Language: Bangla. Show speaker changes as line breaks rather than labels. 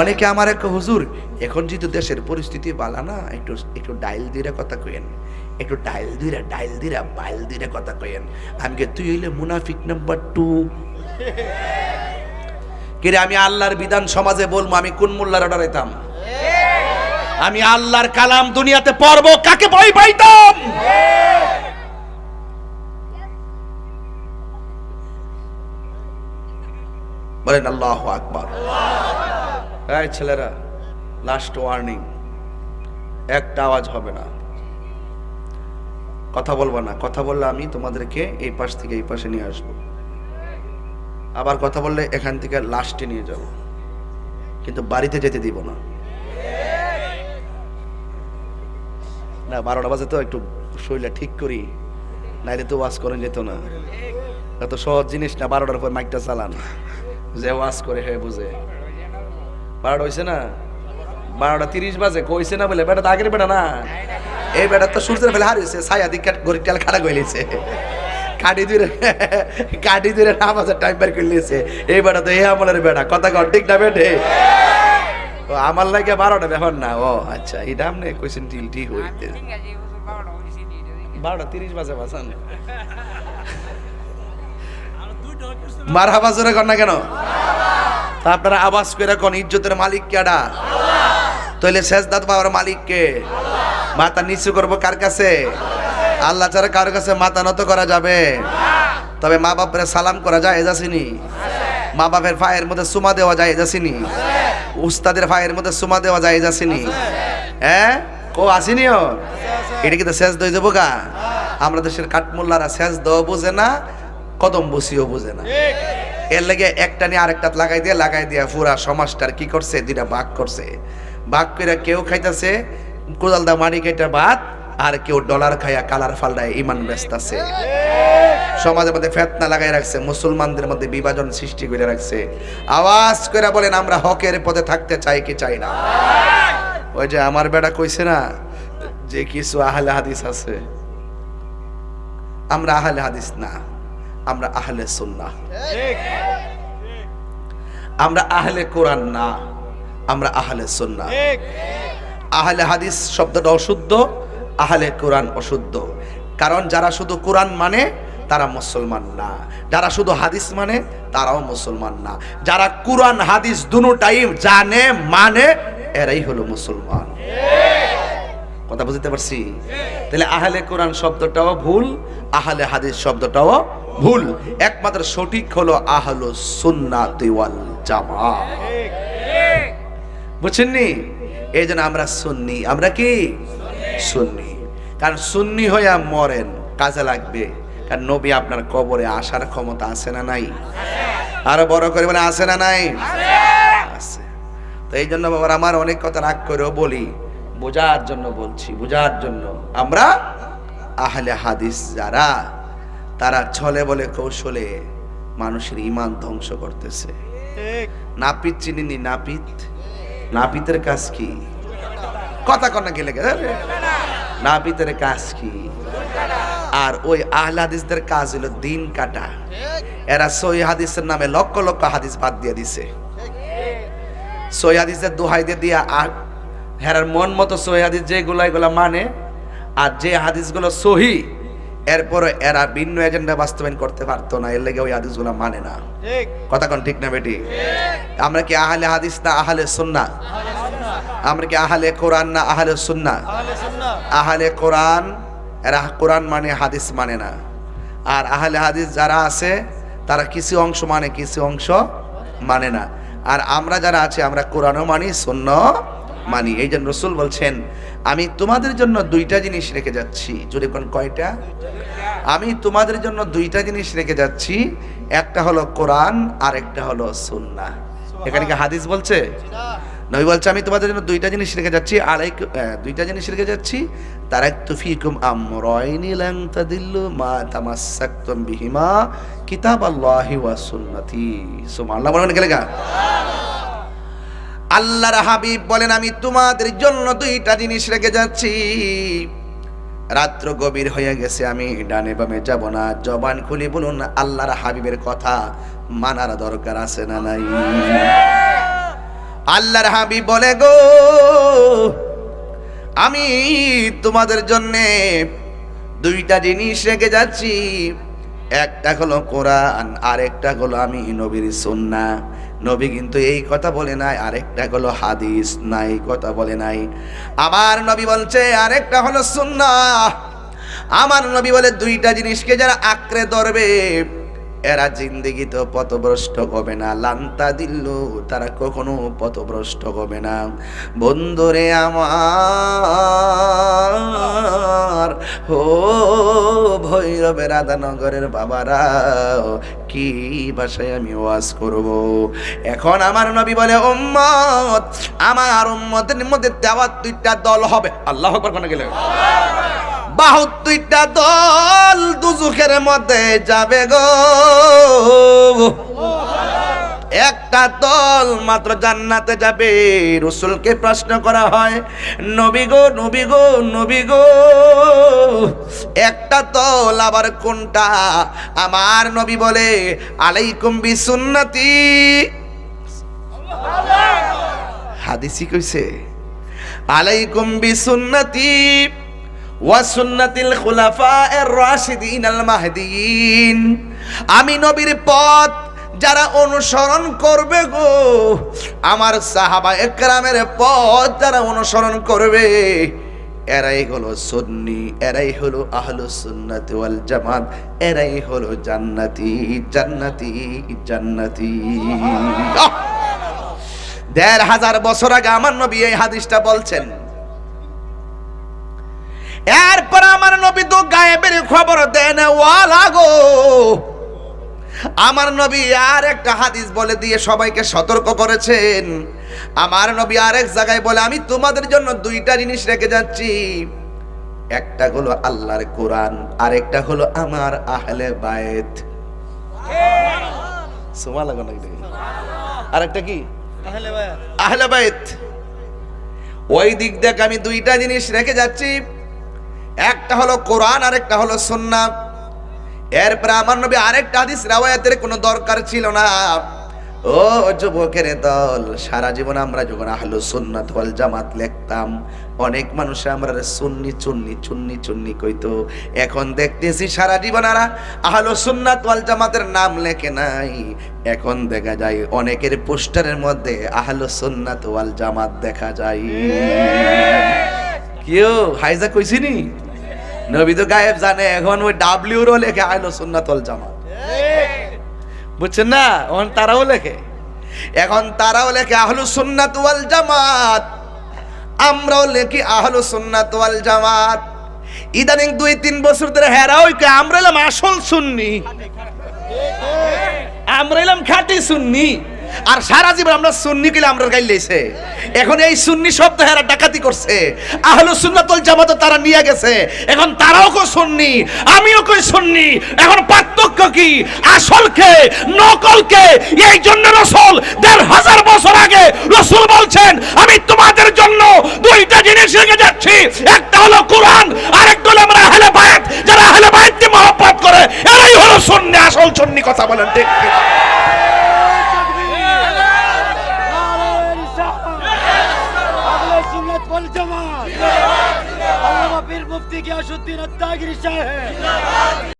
অনেকে আমার এক হুজুর, এখন যেহেতু দেশের পরিস্থিতি বালা না, একটু একটু ডাইল দিয়ে কথা কইেন একটু ডাইল দিরা ডাইল দিরা, বাইল দিরা কথা কইেন আমি তুই হইলে মুনাফিক নাম্বার টু। কিরে আমি আল্লাহর বিধান সমাজে বলব, আমি কোন মোল্লার অর্ডার ডরাইতাম? আমি আল্লাহর কালাম দুনিয়াতে পড়ব, কাকে ভয় পাইতাম? বলেন, আল্লাহ আকবার। এই ছেলেরা লাস্ট ওয়ার্নিং একটা আওয়াজ হবে না। কথা বলব না, কথা বললে আমি তোমাদেরকে এই পাশ থেকে এই পাশে নিয়ে আসব। আবার কথা বললে এখান থেকে লাস্টে নিয়ে যাব। কিন্তু বাড়িতে যেতে দিব না। না, বারোটা বাজে তো, একটু শরীরটা ঠিক করি। নাইলে তো ওয়াজ করেন যেত না। এত সহজ জিনিস না, বারোটার পর মাইকটা চালান। যে ওয়াজ করে হয়ে বুঝে। বারোটা হয়েছে না? বারোটা তিরিশ বাজে কইছে না বলে বেটা তো আগের বেটা না। এই বেটা তো সূর্যের ফেলে হারিয়েছে ছায়া দিক গরিব তেল খাড়া গইলেছে কাটি দূরে কাটি দূরে নামাজের টাইম বের করে লিয়েছে এই বেটা তো এই আমলের বেটা কথা কর ঠিক না বেটে? ও আমার লাগে বারোটা ব্যাপার না। ও আচ্ছা এটা আপনি কইছেন টিল ঠিক হইতে। বারোটা তিরিশ বাজে বাসান। মার হাবা কর না কেন? তা আপনারা আওয়াজ করে কোন ইজ্জতের মালিক কেডা তাইলে শেষ দাঁত বাবার মালিক কে? মাথা নিচু করব কার কাছে? আল্লাহ ছাড়া কার কাছে মাথা নত করা যাবে। তবে মা বাপের সালাম করা যায় যাসিনি। মা বাপের ফায়ের মধ্যে সুমা দেওয়া যায় যাসিনি। উস্তাদের ফায়ের মধ্যে সুমা দেওয়া যায় যাসিনি। হ্যাঁ? কো আসিনিও? এটা কিন্তু শেষ দই যাব গা? আমরা দেশের কাঠমোল্লারা শেষ দেওয়া বোঝে না, কদম বসিও বোঝে না। এর লেগে একটা নিয়ে আরেকটা লাগাই দিয়ে লাগাই দিয়ে পুরা সমাজটার কি করছে? দুইটা ভাগ করছে। ভাগ করে কেউ খাইতেছে, কোদাল দা মারি কেটে ভাত, আর কেউ ডলার খাইয়া কালার ফালডায় ইমান ব্যস্তাছে সমাজের মধ্যে ফেতনা লাগাই রাখছে, মুসলমানদের মধ্যে বিভাজন সৃষ্টি করে রাখছে। আওয়াজ করে বলেন, আমরা হকের পথে থাকতে চাই কি চাই না? ওই যে আমার বেটা কইছে না, যে কিছু আহলে হাদিস আছে। আমরা আহলে হাদিস না। আমরা আহলে সুন্নাহ। আমরা আহলে কোরআন না আমরা আহলে সুন্নাহ। আহলে হাদিস শব্দটা অশুদ্ধ আহলে কোরআন অশুদ্ধ। কারণ যারা শুধু কোরআন মানে তারা মুসলমান না। যারা শুধু হাদিস মানে তারাও মুসলমান না। যারা কোরআন হাদিস দুটাই জানে মানে এরাই হলো মুসলমান। কথা বুঝতে পারছি? তাহলে আহলে কোরআন শব্দটাও ভুল, আহলে হাদিস শব্দটাও ভুল। একমাত্র সঠিক হলো আহলু সুন্নাতি ওয়াল জামা। বুঝছেননি? এই জন্য আমরা সুন্নি। আমরা কি? সুন্নি। কারণ সুন্নি হইয়া মরেন, কাজে লাগবে। কারণ নবী আপনার কবরে আসার ক্ষমতা আছে না নাই? আরও বড় করে বলে, আছে না নাই? আছে। তো এই জন্য বাবার, আমার অনেক কথা রাগ করেও বলি বোঝার জন্য বলছি, বোঝার জন্য। আমরা আহলে হাদিস যারা, তারা ছলে বলে কৌশলে মানুষের ইমান ধ্বংস করতেছে। নাপিত চিনিনি, নাপিত? নাপিতের কাজ কি? কথা কন্যা গেলে নাপিতের কাজ কি? আর ওই আহলে হাদিসদের কাজ হলো দিন কাটা। এরা সই হাদিসের নামে লক্ষ লক্ষ হাদিস বাদ দিয়ে দিছে। সই হাদিসের দোহাই দিয়ে দিয়া হেরার মন মতো সহি হাদিস যেগুলো এগুলো মানে আর যে হাদিসগুলো সহি এরপরে এরা ভিন্ন এজেন্ডা বাস্তবায়ন করতে পারতো না এর লেগে ওই হাদিসগুলো মানে না। কথা কোন ঠিক না বেটি? আমরা কি আহলে হাদিস না আহলে সুন্না? আমরা কি আহলে কোরআন না আহলে সুন্না? আহলে কোরআন এরা কোরআন মানে হাদিস মানে না। আর আহলে হাদিস যারা আছে তারা কিছু অংশ মানে কিছু অংশ মানে না। আর আমরা যারা আছি আমরা কোরআনও মানি শূন্য মানি, এই জন্য রসুল বলছেন, আমি তোমাদের জন্য দুইটা জিনিস রেখে যাচ্ছি। যদি কোন কয়টা? আমি তোমাদের জন্য দুইটা জিনিস রেখে যাচ্ছি। একটা হলো কোরআন, আর একটা হলো সুন্না এখানে কি হাদিস বলছে? নবী বলছে, আমি তোমাদের জন্য দুইটা জিনিস রেখে যাচ্ছি। আলাইক দুইটা জিনিস রেখে যাচ্ছি। তারাকতু ফিকুম আমরাইনি লান তাদিল্লু মা তামাসসাকতুম বিহিমা কিতাবাল্লাহি ওয়া সুন্নতি। সুবহানাল্লাহ বলেন গা আল্লাহর হাবিব বলেন, আমি তোমাদের জন্য দুইটা জিনিস রেখে যাচ্ছি। রাত্র গভীর হয়ে গেছে, আমি ডানে বামে যাব না। জবান খুলি বলুন, আল্লাহর হাবিবের কথা মানার দরকার আছে না নাই? আল্লাহর হাবিব বলে, গো, আমি তোমাদের জন্যে দুইটা জিনিস রেখে যাচ্ছি। একটা হলো কোরআন, আরেকটা হলো আমি নবীর সুন্না নবী কিন্তু এই কথা বলে নাই, আরেকটা হলো হাদিস নাই, কথা বলে নাই। আমার নবী বলছে, আরেকটা হলো সুন্না আমার নবী বলে দুইটা জিনিসকে যারা আঁকড়ে ধরবে, এরা জিন্দিগি তো পথভ্রষ্ট হবে না। লান্তা দিল তারা কখনো পথভ্রষ্ট হবে না। বন্ধুরে আমার ভৈরবের রাধানগরের বাবারা কি ভাষায় আমি ওয়াজ করব? এখন আমার নবী বলে, উম্মত, আমার উম্মতের মধ্যে দেওয়ার দুইটা দল হবে। আল্লাহ কোন গেলে। বাহাত্তরটা দল দুজুখের মধ্যে যাবে গো। দল মাত্র জান্নাতে যাবে। রসুলকে প্রশ্ন করা হয়, নবী গো নবী গো নবী গো, একটা দল আবার কোনটা? আমার নবী বলে, আলাইকুম বিসুন্নতি। হাদিসি কইছে, আলাইকুম বিসুন্নতি ওয়াসুন্নাতিল খুলাফা এর রাশিদিন আল মাহদিন আমি নবীর পথ যারা অনুসরণ করবে গো, আমার সাহাবা একরামের পথ যারা অনুসরণ করবে, এরাই হলো সুন্নি, এরাই হলো আহলু সুন্নাত ওয়াল জামাত, এরাই হলো জান্নাতি জান্নাতি জান্নাতি! দেড় হাজার বছর আগে আমার নবী এই হাদিসটা বলছেন। এরপর আমার নবী তো গায়েবের খবর দেন ওয়ালা গো। আমার নবী আর একটা হাদিস বলে দিয়ে সবাইকে সতর্ক করেছেন। আমার নবী আরেক জায়গায় বলে আমি তোমাদের জন্য দুইটা জিনিস রেখে যাচ্ছি। একটা হলো আল্লাহর কোরআন আর একটা হলো আমার আহলে বায়েত সোমা লাগো না আরেকটা কি? আহলে বাইত। ওই দিক থেকে আমি দুইটা জিনিস রেখে যাচ্ছি। একটা হলো কোরআন আর একটা হলো সুন্নাহ। এরপরে আমার নবী আরেকটা হাদিস রাওয়ায়াতের কোনো দরকার ছিল না। ও যুবকের দল সারা জীবন আমরা যখন আহলু সুন্নাত ওয়াল জামাত লিখতাম অনেক মানুষ আমরা সুন্নি চুন্নি চুন্নি চুন্নি কইতো। এখন দেখতেছি সারা জীবন আরা আহলু সুন্নাত ওয়াল জামাতের নাম লেখে নাই। এখন দেখা যায় অনেকের পোস্টারের মধ্যে আহলু সুন্নাত ওয়াল জামাত দেখা যায়। কেউ হাইজা কইছিনি? নবী তো গায়েব জানে, এখন ওই ডাব্লিউরও লেখে, আহলু সুন্নাত ওয়াল জামাত। বুঝছেন না? এখন তারাও লেখে। এখন তারাও লেখে আহলু সুন্নাত ওয়াল জামাত। আমরাও লেখি আহলু সুন্নাত ওয়াল জামাত। ইদানিং দুই, তিন বছর ধরে হেরা ওই আমরা এলাম আসল সুন্নি। আমরা এলাম খাঁটি সুন্নি। আর সারা জীবন আমরা সুন্নি কিলে আমরা গাইলেছে এখন এই সুন্নি শব্দ হেরা ডাকাতি করছে। আহলু সুন্নাতুল জামাত তারা নিয়ে গেছে। এখন তারাও কো সুন্নি, আমিও কই সুন্নি। এখন পার্থক্য কি? আসল কে নকল কে এই জন্য রসুল দেড় হাজার বছর আগে রসুল বলছেন, আমি তোমাদের জন্য দুইটা জিনিস রেখে যাচ্ছি। একটা হলো কোরআন, আরেকটা হলো আমরা আহলে বায়াত যারা আহলে বায়াতকে মহব্বত করে, এরাই হলো সুন্নি, আসল সুন্নি কথা বলেন ঠিক